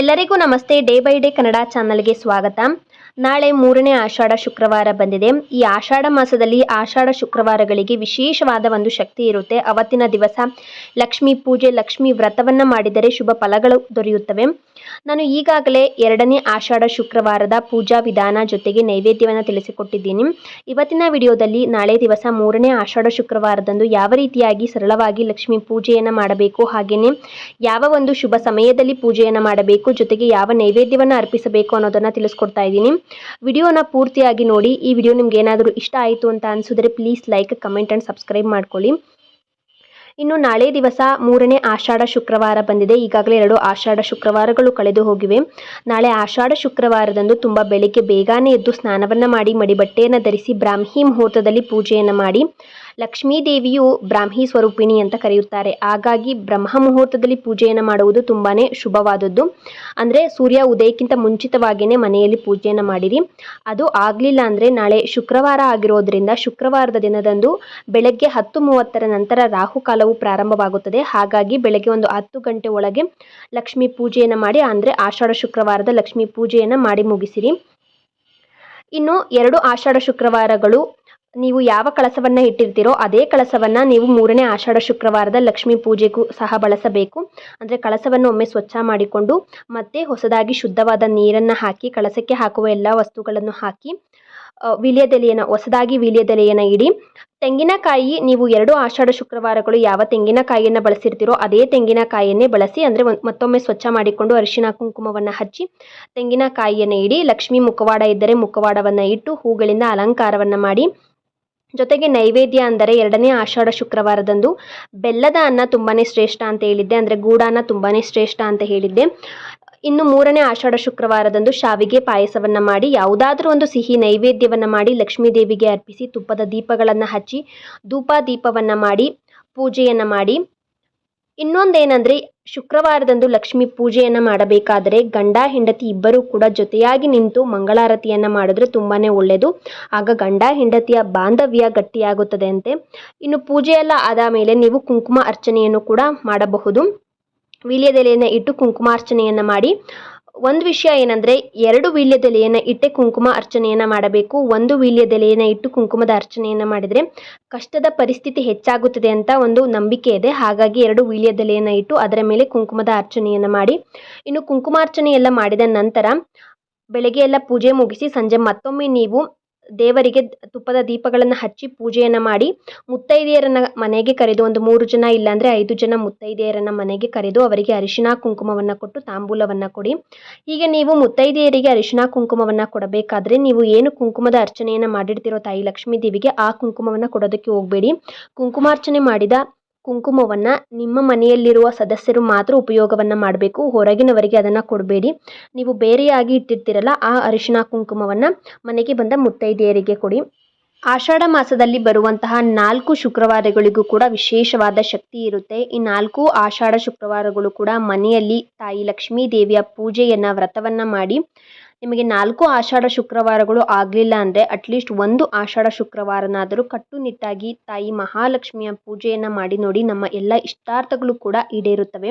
ಎಲ್ಲರಿಗೂ ನಮಸ್ತೆ day by day Kannada ಚಾನಲ್ಗೆ ಸ್ವಾಗತ. ನಾಳೆ ಮೂರನೇ ಆಷಾಢ ಶುಕ್ರವಾರ ಬಂದಿದೆ. ಈ ಆಷಾಢ ಮಾಸದಲ್ಲಿ ಆಷಾಢ ಶುಕ್ರವಾರಗಳಿಗೆ ವಿಶೇಷವಾದ ಒಂದು ಶಕ್ತಿ ಇರುತ್ತೆ. ಅವತ್ತಿನ ದಿವಸ ಲಕ್ಷ್ಮೀ ಪೂಜೆ, ಲಕ್ಷ್ಮೀ ವ್ರತವನ್ನು ಮಾಡಿದರೆ ಶುಭ ಫಲಗಳು ದೊರೆಯುತ್ತವೆ. ನಾನು ಈಗಾಗಲೇ ಎರಡನೇ ಆಷಾಢ ಶುಕ್ರವಾರದ ಪೂಜಾ ವಿಧಾನ ಜೊತೆಗೆ ನೈವೇದ್ಯವನ್ನು ತಿಳಿಸಿಕೊಟ್ಟಿದ್ದೀನಿ. ಇವತ್ತಿನ ವಿಡಿಯೋದಲ್ಲಿ ನಾಳೆ ದಿವಸ ಮೂರನೇ ಆಷಾಢ ಶುಕ್ರವಾರದಂದು ಯಾವ ರೀತಿಯಾಗಿ ಸರಳವಾಗಿ ಲಕ್ಷ್ಮೀ ಪೂಜೆಯನ್ನು ಮಾಡಬೇಕು ಹಾಗೆಯೇ ಯಾವ ಒಂದು ಶುಭ ಸಮಯದಲ್ಲಿ ಪೂಜೆಯನ್ನು ಮಾಡಬೇಕು, ಜೊತೆಗೆ ಯಾವ ನೈವೇದ್ಯವನ್ನು ಅರ್ಪಿಸಬೇಕು ಅನ್ನೋದನ್ನು ತಿಳಿಸ್ಕೊಡ್ತಾ ಇದ್ದೀನಿ. ವಿಡಿಯೋನ ಪೂರ್ತಿಯಾಗಿ ನೋಡಿ. ಈ ವಿಡಿಯೋ ನಿಮ್ಗೆ ಏನಾದರೂ ಇಷ್ಟ ಆಯಿತು ಅಂತ ಅನಿಸಿದ್ರೆ please like comment and subscribe ಮಾಡ್ಕೊಳ್ಳಿ. ಇನ್ನು ನಾಳೆ ದಿವಸ ಮೂರನೇ ಆಷಾಢ ಶುಕ್ರವಾರ ಬಂದಿದೆ. ಈಗಾಗಲೇ ಎರಡು ಆಷಾಢ ಶುಕ್ರವಾರಗಳು ಕಳೆದು ಹೋಗಿವೆ. ನಾಳೆ ಆಷಾಢ ಶುಕ್ರವಾರದಂದು ತುಂಬ ಬೆಳಿಗ್ಗೆ ಬೇಗನೆ ಎದ್ದು ಸ್ನಾನವನ್ನು ಮಾಡಿ ಮಡಿಬಟ್ಟೆಯನ್ನು ಧರಿಸಿ ಬ್ರಾಹ್ಮಿ ಮುಹೂರ್ತದಲ್ಲಿ ಪೂಜೆಯನ್ನು ಮಾಡಿ ಲಕ್ಷ್ಮೀ ದೇವಿಯು ಬ್ರಾಹ್ಮಿ ಸ್ವರೂಪಿಣಿ ಅಂತ ಕರೆಯುತ್ತಾರೆ. ಹಾಗಾಗಿ ಬ್ರಹ್ಮ ಮುಹೂರ್ತದಲ್ಲಿ ಪೂಜೆಯನ್ನು ಮಾಡುವುದು ತುಂಬಾ ಶುಭವಾದದ್ದು. ಅಂದರೆ ಸೂರ್ಯ ಉದಯಕ್ಕಿಂತ ಮುಂಚಿತವಾಗಿಯೇ ಮನೆಯಲ್ಲಿ ಪೂಜೆಯನ್ನು ಮಾಡಿರಿ. ಅದು ಆಗಲಿಲ್ಲ ಅಂದರೆ ನಾಳೆ ಶುಕ್ರವಾರ ಆಗಿರೋದ್ರಿಂದ ಶುಕ್ರವಾರದ ದಿನದಂದು ಬೆಳಗ್ಗೆ ಹತ್ತು ಮೂವತ್ತರ ನಂತರ ರಾಹುಕಾಲವು ಪ್ರಾರಂಭವಾಗುತ್ತದೆ. ಹಾಗಾಗಿ ಬೆಳಗ್ಗೆ ಒಂದು ಹತ್ತು ಗಂಟೆ ಒಳಗೆ ಲಕ್ಷ್ಮೀ ಪೂಜೆಯನ್ನು ಮಾಡಿ, ಅಂದರೆ ಆಷಾಢ ಶುಕ್ರವಾರದ ಲಕ್ಷ್ಮೀ ಪೂಜೆಯನ್ನು ಮಾಡಿ ಮುಗಿಸಿರಿ. ಇನ್ನು ಎರಡು ಆಷಾಢ ಶುಕ್ರವಾರಗಳು ನೀವು ಯಾವ ಕಳಸವನ್ನು ಇಟ್ಟಿರ್ತೀರೋ ಅದೇ ಕಳಸವನ್ನು ನೀವು ಮೂರನೇ ಆಷಾಢ ಶುಕ್ರವಾರದ ಲಕ್ಷ್ಮೀ ಪೂಜೆಗೂ ಸಹ ಬಳಸಬೇಕು. ಅಂದರೆ ಕಳಸವನ್ನು ಒಮ್ಮೆ ಸ್ವಚ್ಛ ಮಾಡಿಕೊಂಡು ಮತ್ತೆ ಹೊಸದಾಗಿ ಶುದ್ಧವಾದ ನೀರನ್ನು ಹಾಕಿ, ಕಳಸಕ್ಕೆ ಹಾಕುವ ಎಲ್ಲ ವಸ್ತುಗಳನ್ನು ಹಾಕಿ ವೀಳ್ಯದೆಲೆಯನ್ನು, ಹೊಸದಾಗಿ ವೀಳ್ಯದೆಲೆಯನ್ನು ಇಡಿ. ತೆಂಗಿನಕಾಯಿ ನೀವು ಎರಡು ಆಷಾಢ ಶುಕ್ರವಾರಗಳು ಯಾವ ತೆಂಗಿನಕಾಯಿಯನ್ನು ಬಳಸಿರ್ತೀರೋ ಅದೇ ತೆಂಗಿನಕಾಯಿಯನ್ನೇ ಬಳಸಿ, ಅಂದರೆ ಮತ್ತೊಮ್ಮೆ ಸ್ವಚ್ಛ ಮಾಡಿಕೊಂಡು ಅರಿಶಿನ ಕುಂಕುಮವನ್ನು ಹಚ್ಚಿ, ತೆಂಗಿನಕಾಯಿಯನ್ನು ಇಡಿ, ಲಕ್ಷ್ಮೀ ಮುಖವಾಡ ಇದ್ದರೆ ಮುಖವಾಡವನ್ನು ಇಟ್ಟು, ಹೂಗಳಿಂದ ಅಲಂಕಾರವನ್ನು ಮಾಡಿ ಜೊತೆಗೆ ನೈವೇದ್ಯ ಅಂದರೆ ಎರಡನೇ ಆಷಾಢ ಶುಕ್ರವಾರದಂದು ಬೆಲ್ಲದ ಅನ್ನ ತುಂಬಾ ಶ್ರೇಷ್ಠ ಅಂತ ಹೇಳಿದ್ದೆ, ಅಂದರೆ ಗೂಡಾನ ತುಂಬಾ ಶ್ರೇಷ್ಠ ಅಂತ ಹೇಳಿದ್ದೆ. ಇನ್ನು ಮೂರನೇ ಆಷಾಢ ಶುಕ್ರವಾರದಂದು ಶಾವಿಗೆ ಪಾಯಸವನ್ನು ಮಾಡಿ, ಯಾವುದಾದ್ರೂ ಒಂದು ಸಿಹಿ ನೈವೇದ್ಯವನ್ನು ಮಾಡಿ, ಲಕ್ಷ್ಮೀ ದೇವಿಗೆ ಅರ್ಪಿಸಿ, ತುಪ್ಪದ ದೀಪಗಳನ್ನು ಹಚ್ಚಿ ಧೂಪ ದೀಪವನ್ನು ಮಾಡಿ, ಪೂಜೆಯನ್ನು ಮಾಡಿ ಇನ್ನೊಂದೇನೆಂದರೆ, ಶುಕ್ರವಾರದಂದು ಲಕ್ಷ್ಮಿ ಪೂಜೆಯನ್ನು ಮಾಡಬೇಕಾದರೆ ಗಂಡ, ಹೆಂಡತಿ ಇಬ್ಬರೂ ಕೂಡ ಜೊತೆಯಾಗಿ ನಿಂತು ಮಂಗಳಾರತಿಯನ್ನು ಮಾಡಿದ್ರೆ ತುಂಬಾ ಒಳ್ಳೆಯದು ಆಗ ಗಂಡ, ಹೆಂಡತಿಯ ಬಾಂಧವ್ಯ ಗಟ್ಟಿಯಾಗುತ್ತದೆ ಅಂತೆ ಇನ್ನು ಪೂಜೆಯೆಲ್ಲ ಆದ ಮೇಲೆ ನೀವು ಕುಂಕುಮ ಅರ್ಚನೆಯನ್ನು ಕೂಡ ಮಾಡಬಹುದು. ವೀಳ್ಯದೆಲೆಯನ್ನು ಇಟ್ಟು ಕುಂಕುಮಾರ್ಚನೆಯನ್ನು ಮಾಡಿ ಒಂದು ವಿಷಯ ಏನಂದರೆ, ಎರಡು ವೀಳ್ಯದೆಲೆಯನ್ನು ಇಟ್ಟೆ ಕುಂಕುಮ ಅರ್ಚನೆಯನ್ನು ಮಾಡಬೇಕು. ಒಂದು ವೀಳ್ಯದೆಲೆಯನ್ನು ಇಟ್ಟು ಕುಂಕುಮದ ಅರ್ಚನೆಯನ್ನು ಮಾಡಿದರೆ ಕಷ್ಟದ ಪರಿಸ್ಥಿತಿ ಹೆಚ್ಚಾಗುತ್ತದೆ ಅಂತ ಒಂದು ನಂಬಿಕೆ ಇದೆ. ಹಾಗಾಗಿ ಎರಡು ವೀಳ್ಯದೆಲೆಯನ್ನು ಇಟ್ಟು ಅದರ ಮೇಲೆ ಕುಂಕುಮದ ಅರ್ಚನೆಯನ್ನು ಮಾಡಿ. ಇನ್ನು ಕುಂಕುಮಾರ್ಚನೆ ಎಲ್ಲ ಮಾಡಿದ ನಂತರ ಬೆಳಗ್ಗೆ ಎಲ್ಲ ಪೂಜೆ ಮುಗಿಸಿ ಸಂಜೆ ಮತ್ತೊಮ್ಮೆ ನೀವು ದೇವರಿಗೆ ತುಪ್ಪದ ದೀಪಗಳನ್ನು ಹಚ್ಚಿ ಪೂಜೆಯನ್ನು ಮಾಡಿ ಮುತ್ತೈದೆಯರನ್ನು ಮನೆಗೆ ಕರೆದು ಒಂದು ಮೂರು ಜನ ಇಲ್ಲಾಂದರೆ ಐದು ಜನ ಮುತ್ತೈದೆಯರನ್ನು ಮನೆಗೆ ಕರೆದು ಅವರಿಗೆ ಅರಿಶಿನ ಕುಂಕುಮವನ್ನು ಕೊಟ್ಟು ತಾಂಬೂಲವನ್ನು ಕೊಡಿ. ಹೀಗೆ ನೀವು ಮುತ್ತೈದೆಯರಿಗೆ ಅರಿಶಿನ ಕುಂಕುಮವನ್ನು ಕೊಡಬೇಕಾದ್ರೆ ನೀವು ಏನು ಕುಂಕುಮದ ಅರ್ಚನೆಯನ್ನು ಮಾಡಿರ್ತಿರೋ ತಾಯಿ ಲಕ್ಷ್ಮೀ ದೇವಿಗೆ ಆ ಕುಂಕುಮವನ್ನು ಕೊಡೋದಕ್ಕೆ ಹೋಗಬೇಡಿ. ಕುಂಕುಮಾರ್ಚನೆ ಮಾಡಿದ ಕುಂಕುಮವನ್ನು ನಿಮ್ಮ ಮನೆಯಲ್ಲಿರುವ ಸದಸ್ಯರು ಮಾತ್ರ ಉಪಯೋಗವನ್ನು ಮಾಡಬೇಕು. ಹೊರಗಿನವರಿಗೆ ಅದನ್ನು ಕೊಡಬೇಡಿ. ನೀವು ಬೇರೆಯಾಗಿ ಇಟ್ಟಿರ್ತೀರಲ್ಲ, ಆ ಅರಿಶಿನ ಕುಂಕುಮವನ್ನು ಮನೆಗೆ ಬಂದ ಮುತ್ತೈದೆಯರಿಗೆ ಕೊಡಿ. ಆಷಾಢ ಮಾಸದಲ್ಲಿ ಬರುವಂತಹ ನಾಲ್ಕು ಶುಕ್ರವಾರಗಳಿಗೂ ಕೂಡ ವಿಶೇಷವಾದ ಶಕ್ತಿ ಇರುತ್ತೆ. ಈ ನಾಲ್ಕು ಆಷಾಢ ಶುಕ್ರವಾರಗಳು ಕೂಡ ಮನೆಯಲ್ಲಿ ತಾಯಿ ಲಕ್ಷ್ಮೀ ದೇವಿಯ ಪೂಜೆಯನ್ನು, ವ್ರತವನ್ನು ಮಾಡಿ ನಿಮಗೆ ನಾಲ್ಕು ಆಷಾಢ ಶುಕ್ರವಾರಗಳು ಆಗಲಿಲ್ಲ ಅಂದರೆ ಅಟ್ಲೀಸ್ಟ್ ಒಂದು ಆಷಾಢ ಶುಕ್ರವಾರನಾದರೂ ಕಟ್ಟುನಿಟ್ಟಾಗಿ ತಾಯಿ ಮಹಾಲಕ್ಷ್ಮಿಯ ಪೂಜೆಯನ್ನು ಮಾಡಿ ನೋಡಿ ನಮ್ಮ ಎಲ್ಲ ಇಷ್ಟಾರ್ಥಗಳು ಕೂಡ ಈಡೇರುತ್ತವೆ.